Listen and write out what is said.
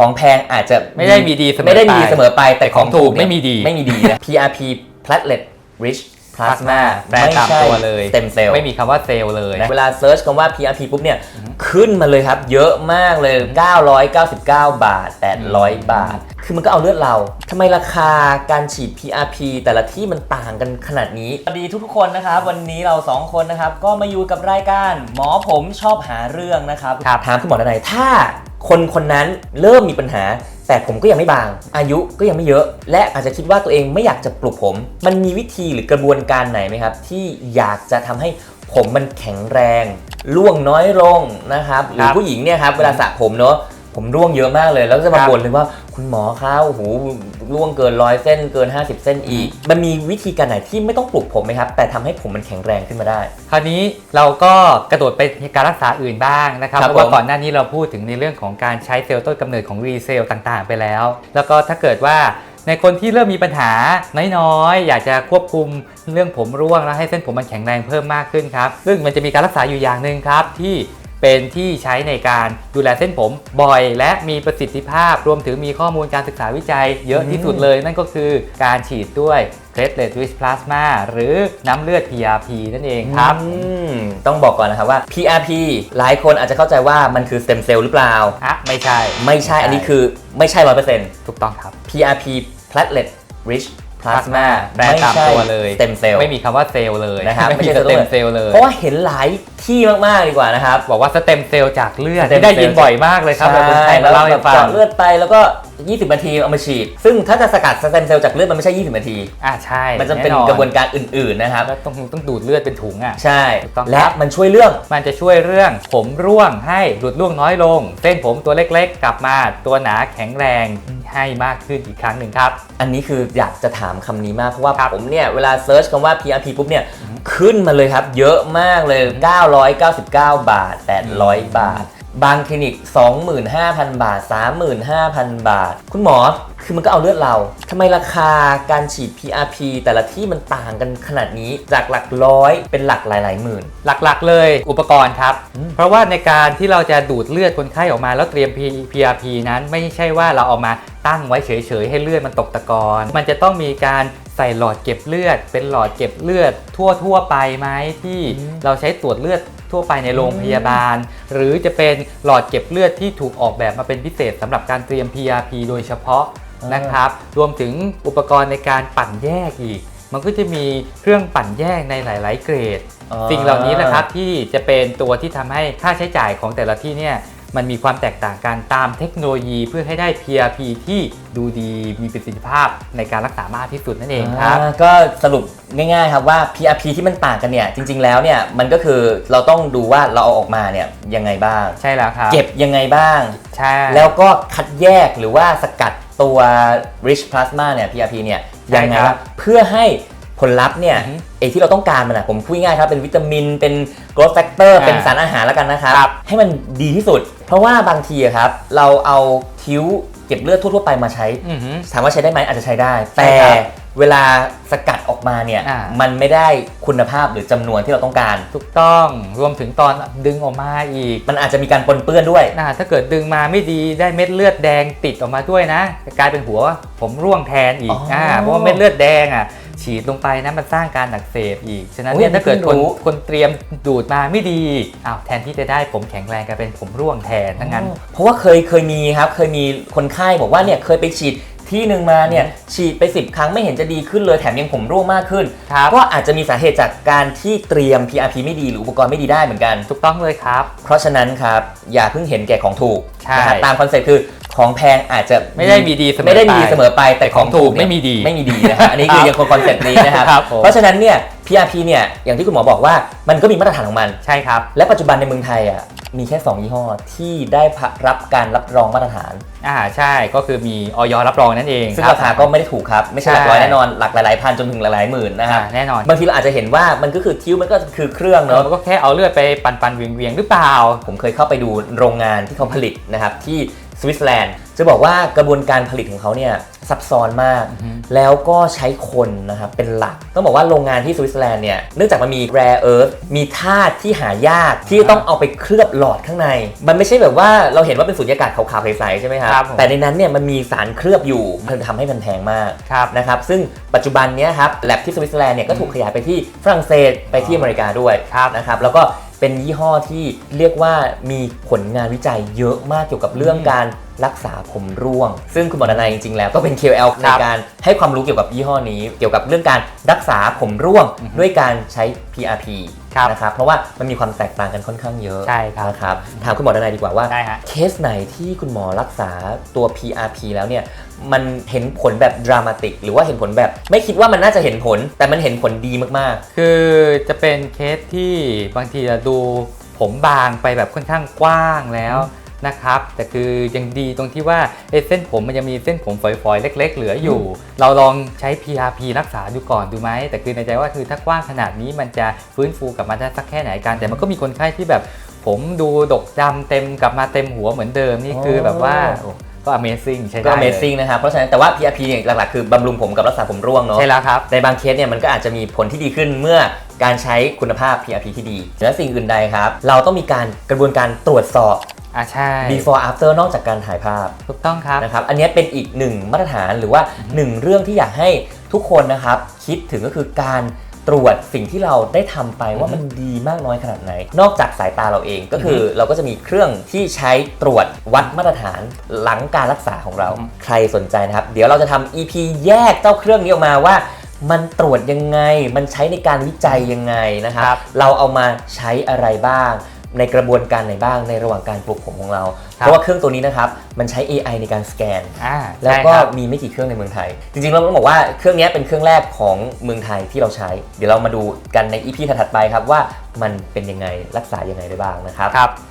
ของแพงอาจจะไม่ได้มีดีเสมอไม่ได้มีไปเสมอไปแต่ของถูกของถูกไม่มีดีไม่มีดีนะ PRP platelet rich plasma แปลตามตัวเลยเต็มเซลล์ไม่มีคำว่าเซลล์เลย เวลาเซิร์ชคำว่า PRP ปุ๊บเนี่ย ขึ้นมาเลยครับ เยอะมากเลย 999 บาท 800 บาท คือมันก็เอาเลือดเราทำไมราคาการฉีด PRP แต่ละที่มันต่างกันขนาดนี้สวัสดีทุกๆคนนะครับ วันนี้เรา 2 คนนะครับ ก็มาอยู่กับรายการ หมอผมชอบหาเรื่องนะครับครับถามคุณหมอดนัยถ้า คนคนนั้นเริ่มมีปัญหา แต่ผมก็ยังไม่บาง อายุก็ยังไม่เยอะ และอาจจะคิดว่าตัวเองไม่อยากจะปลุกผม มันมีวิธีหรือกระบวนการไหนไหมครับ ที่อยากจะทำให้ผมมันแข็งแรงร่วงน้อยลงนะครับ หรือผู้หญิงเนี่ยครับเวลาสระผมเนอะ ผมร่วงเยอะมากเลย แล้วก็จะมาครับบ่นเลยว่าคุณหมอครับโอ้โหร่วงเกินร้อยเส้นเกิน 50 เส้นอีก มันมีวิธีการไหนที่ไม่ต้องปลุกผมไหมครับ แต่ทำให้ผมมันแข็งแรงขึ้นมาได้ คราวนี้เราก็กระโดดไปการรักษาอื่นบ้างนะครับครับเพราะว่าผมก่อนหน้านี้เราพูดถึงในเรื่องของการใช้เซลล์ต้นกำเนิดของรีเซลล์ต่างๆ ไปแล้ว แล้วก็ถ้าเกิดว่าในคนที่เริ่มมีปัญหาน้อยๆ อยากจะควบคุมเรื่องผมร่วงแล้วให้เส้นผมมันแข็งแรงเพิ่มมากขึ้นครับ ซึ่งมันจะมีการรักษาอยู่อย่างหนึ่งครับที่ เป็นที่ใช้ในการดูแลเส้นผมบ่อย และมีประสิทธิภาพรวมถึงมีข้อมูลการศึกษาวิจัยเยอะที่สุดเลย นั่นก็คือการฉีดด้วย platelet rich plasma หรือน้ำเลือด PRP นั่นเองครับอืมต้องบอกก่อนนะครับว่า PRP หลายคนอาจจะเข้าใจว่ามันคือสเต็มเซลล์หรือเปล่าอะไม่ใช่ ไม่ใช่ อันนี้คือไม่ใช่ร้อยเปอร์เซ็นต์ถูกต้องครับ PRP platelet rich plasma แปลตามตัวเลยสเต็มเซลล์ไม่มีคำว่าเซลล์เลยนะครับไม่ไม่มีใช่สเต็มเซลล์เลยเพราะว่าเห็นหลายที่มากๆดีกว่านะครับบอกว่าสเต็มเซลล์จากเลือดสเต็มที่ได้ยินเซลล์บ่อยมากเลยครับเราคนไทยมาเล่าให้ฟังเจาะเลือดไปแล้วก็ 20 นาทีเอามาฉีด ซึ่งถ้าจะสกัดสเต็มเซลล์จากเลือดมันไม่ใช่ 20 นาที อะใช่มันจะเป็นแอกระบวนการอื่นๆนะครับ แล้วต้องต้องดูดเลือดเป็นถุงอะ ใช่ถูกต้องครับและมันช่วยเรื่อง มันจะช่วยเรื่องผมร่วงให้หลุดร่วงน้อยลง เส้นผมตัวเล็กๆ กลับมาตัวหนาแข็งแรงให้มากขึ้นอีกครั้งหนึ่งครับ อันนี้คืออยากจะถามคำนี้มากเพราะว่าครับผมเนี่ยเวลาเซิร์ชคำว่า PRP ปุ๊บเนี่ยขึ้นมาเลยครับ เยอะมากเลย 999 บาท 800 บาท บางคลินิก 25,000 บาท 35,000 บาท คุณหมอคือมันก็เอาเลือดเราทำไมราคาการฉีด PRP แต่ละที่มันต่างกันขนาดนี้จากหลักร้อยเป็นหลักหลายๆหมื่น หลักๆเลยอุปกรณ์ครับ เพราะว่าในการที่เราจะดูดเลือดคนไข้ออกมาแล้วเตรียม P- PRP นั้นไม่ใช่ว่าเราเอามาตั้งไว้เฉยๆ ให้เลือดมันตกตะกอนมันจะต้องมีการใส่หลอดเก็บเลือด เป็นหลอดเก็บเลือดทั่วๆไปไหมที่เราใช้ตรวจเลือด ทั่วไปในโรงพยาบาล หรือจะเป็นหลอดเก็บเลือดที่ถูกออกแบบมาเป็นพิเศษสำหรับการเตรียม PRP โดยเฉพาะนะครับ รวมถึงอุปกรณ์ในการปั่นแยกอีก มันก็จะมีเครื่องปั่นแยกในหลาย ๆ เกรด สิ่งเหล่านี้นะครับที่จะเป็นตัวที่ทำให้ค่าใช้จ่ายของแต่ละที่เนี่ย มันมีความแตกต่างกันตามเทคโนโลยีเพื่อให้ได้ PRP ที่ดูดีมีประสิทธิภาพในการรักษามากที่สุดนั่นเองครับ อ่าก็สรุปง่ายๆครับว่า PRP ที่มันต่างกันเนี่ยจริง ๆ แล้วเนี่ยมันก็คือเราต้องดูว่าเราเอาออกมาเนี่ยยังไงบ้าง ใช่แล้วครับเก็บยังไงบ้าง ใช่แล้วก็คัดแยกหรือว่าสกัดตัว rich plasma เนี่ย PRP เนี่ยยังไงครับเพื่อให้ ผลลัพธ์เนี่ยอือฮึไอ้ที่เราต้องการมันอะผมพูดง่ายๆครับเป็นวิตามินเป็น growth factor อ่าเป็นสารอาหารแล้วกันนะครับครับ ให้มันดีที่สุด เพราะว่าบางทีอะครับเราเอาทิวเก็บเลือดทั่วๆไปมาใช้อือหือถามว่าใช้ได้ไหมอาจจะใช้ได้ใช่แต่ครับ เวลาสกัดออกมาเนี่ยอ่ามันไม่ได้คุณภาพหรือจำนวนที่เราต้องการ ถูกต้องรวมถึงตอนดึงออกมาอีกมันอาจจะมีการปนเปื้อนด้วย นะถ้าเกิดดึงมาไม่ดีได้เม็ดเลือดแดงติดออกมาด้วยนะจะกลายเป็นหัวผมร่วงแทนอีกอ๋ออ่าเพราะว่าเม็ดเลือดแดงอะฉีดลงไปนะมันสร้างการอักเสบอีกฉะนั้นโอ้ยเนี่ยถ้าเกิดเพิ่คนงรู้ คนเตรียมดูดมาไม่ดีอ้าวแทนที่จะได้ผมแข็งแรงกลายเป็นผมร่วงแทนทั้งนั้น เพราะว่าเคยเคยมีครับเคยมีคนไข้บอกว่าเนี่ยเคยไปฉีด ที่หนึ่งมาเนี่ยฉีดไป 10 ครั้งไม่เห็นจะดีขึ้นเลยแถมยังผมร่วงมากขึ้นครับก็อาจจะมีสาเหตุจากการที่เตรียม PRP ไม่ดีหรืออุปกรณ์ไม่ดีได้เหมือนกัน ถูกต้องเลยครับ เพราะฉะนั้นครับอย่าเพิ่งเห็นแก่ของถูกใช่นะครับตามคอนเซ็ปต์คือของแพงอาจจะไม่ได้มีดีเสมอไม่ได้มีไปเสมอไปแต่ของถูกของถูกไม่มีดีไม่มีดีนะครับอันนี้คือยังคงคอนเซ็ปต์นี้นะครับครับผม เพราะฉะนั้นเนี่ย PRP เนี่ยอย่างที่คุณหมอบอกว่ามันก็มีมาตรฐานของมัน ใช่ครับ และปัจจุบันในเมืองไทยอะมีแค่ 2 ยี่ห้อที่ได้รับการรับรองมาตรฐานอ่าใช่ก็คือมีออยรับรองนั่นเองซึ่งบราคาก็ไม่ได้ถูกครับ ไม่ใช่หลักใช่ร้อยแน่นอนหลักหลายๆพันจนถึงหลายๆหมื่นนะครับอ่าแน่นอนบางทีเราอาจจะเห็นว่ามันก็คือทิวมันก็คือเครื่องเราเนาะก็แค่เอาเลือดไปปันปันๆเวียงเวียงๆหรือเปล่า ผมเคยเข้าไปดูโรงงานที่เขาผลิตนะครับที่สวิตเซอร์แลนด์ จจะบอกว่ากระบวนการผลิตของเขาเนี่ยซับซ้อนมากอือฮึแล้วก็ใช้คนนะครับเป็นหลัก ต้องบอกว่าโรงงานที่สวิตเซอร์แลนด์เนี่ยเนื่องจากมันมีแร r เอิร์ธมีธาตุที่หายากที่ต้องเอาไปเคลือบหลอดข้างใน มันไม่ใช่แบบว่าเราเห็นว่าเป็นสุญญากาศขาวๆใสๆใช่ไหมครับครับผมแต่ในนั้นเนี่ยมันมีสารเคลือบอยู่มันทำให้มันแพงมากครับนะครับซึ่งปัจจุบันเนี้ยครับแลบที่สวิตเซอร์แลนด์เนี่ยก็ถูกขยายไปที่ฝรั่งเศสไปที่อเมริกาด้วยครับนะครับแล้วก็เป็นยี่ห้อที่เรียกว่ามีผลงานวิจัยเยอะมากเกี่ยวกับเรื่องการ รักษาผมร่วง ซึ่งคุณหมอดนายจริงๆ แล้วก็เป็น KOL ในการให้ความรู้เกี่ยวกับยี่ห้อนี้ เกี่ยวกับเรื่องการรักษาผมร่วงด้วยการใช้ PRP ครับนะครับเพราะว่ามันมีความแตกต่างกันค่อนข้างเยอะใช่ครับนะครับถามคุณหมอดนายดีกว่าว่าได้ฮะเคสไหนที่คุณหมอรักษาตัว PRP แล้วเนี่ยมันเห็นผลแบบดรามาติก หรือว่าเห็นผลแบบ ไม่คิดว่ามันน่าจะเห็นผล แต่มันเห็นผลดีมากคือจะเป็นเคสที่บางทีจะดูผมบางไปแบบค่อนข้างกว้างแล้ว นะครับ แต่คือยังดีตรงที่ว่าเส้นผมมันยังมีเส้นผมฝอยๆ เล็ก ๆ เหลืออยู่ เราลองใช้ PRP รักษาดูก่อนดูไหม แต่คือในใจว่าคือถ้ากว้างขนาดนี้มันจะฟื้นฟูกลับมาได้สักแค่ไหนกัน แต่มันก็มีคนไข้ที่แบบผมดูดกดำเต็มกลับมาเต็มหัวเหมือนเดิมนี่คือแบบว่า ก็ Amazing ใช่ๆได้ก็เลย Amazing นะครับเพราะฉะนั้นแต่ว่า PRP เนี่ยหลักๆคือบำรุงผมกับรักษาผมร่วงเนาะ ใช่แล้วครับ ในบางเคสเนี่ยมันก็อาจจะมีผลที่ดีขึ้นเมื่อการใช้คุณภาพ PRP ที่ดี และสิ่งอื่นใดครับ เราต้องมีการกระบวนการตรวจสอบ อ่าใช่ before after นอกจากการถ่ายภาพถูกต้องครับ นะครับ อันนี้เป็นอีกหนึ่งมาตรฐานหรือว่าหนึ่งเรื่องที่อยากให้ทุกคนนะครับ คิดถึงก็คือการ ตรวจสิ่งที่เราได้ทำไปว่ามันดีมากน้อยขนาดไหน นอกจากสายตาเราเองก็คือเราก็จะมีเครื่องที่ใช้ตรวจวัดมาตรฐานหลังการรักษาของเราอืมใครสนใจนะครับ เดี๋ยวเราจะทำ EP แยกเจ้าเครื่องนี้ออกมาว่ามันตรวจยังไง มันใช้ในการวิจัยยังไงนะครับครับเราเอามาใช้อะไรบ้าง ในกระบวนการไหนบ้างในระหว่างการปลูกผมของเราครับเพราะว่าเครื่องตัวนี้นะครับมันใช้ AI ในการสแกนอ่าแล้วใช่ก็ครับมีไม่กี่เครื่องในเมืองไทย จริงๆเราต้องบอกว่าเครื่องนี้เป็นเครื่องแรกของเมืองไทยที่เราใช้ เดี๋ยวเรามาดูกันใน EP ถัดๆไปครับว่ามันเป็นยังไงรักษายังไงได้บ้างนะครับครับ